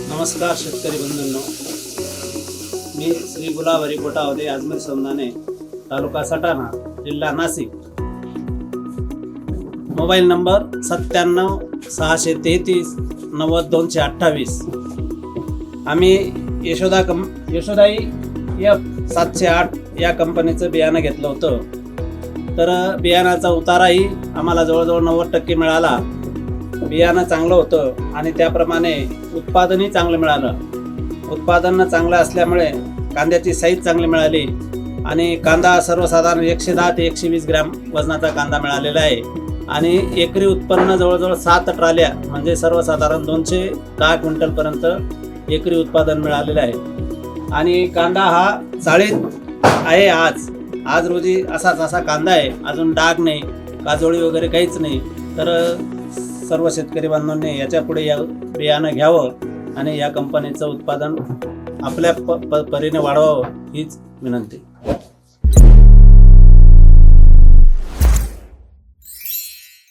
नमस्कार शेतकरी बंधूंनो. मी श्री गुलाबरी कोटावदे आजमेर सौंदाने तालुका सटाणा जिल्हा नाशिक. मोबाईल नंबर सत्त्याण्णव सहाशे तेहतीस नव्वद दोनशे अठ्ठावीस. आम्ही यशोदा कं यशोदाई एफ सातशे आठ या कंपनीचं बियाणं घेतलं होतं. तर बियाणाचा उताराही आम्हाला जवळजवळ नव्वद टक्के मिळाला. बियाणं चांगलं होतं आणि त्याप्रमाणे उत्पादनही चांगलं मिळालं. उत्पादन चांगलं असल्यामुळे कांद्याची साईज चांगली मिळाली आणि कांदा सर्वसाधारण एकशे दहा ते एकशे वीस ग्रॅम वजनाचा कांदा मिळालेला आहे. आणि एकरी उत्पन्न जवळजवळ सात ट्राल्या म्हणजे सर्वसाधारण दोनशे दहा क्विंटलपर्यंत एकरी उत्पादन मिळालेलं आहे. आणि कांदा हा चाळीत आहे आज. आज रोजी असाच असा कांदा आहे. अजून डाग नाही काजोळी वगैरे काहीच नाही. तर सर्व शेतकरी बांधवांनी याच्यापुढे या बियाणं घ्यावं आणि या कंपनीचं उत्पादन आपल्या प प- परीने वाढवावं हीच विनंती.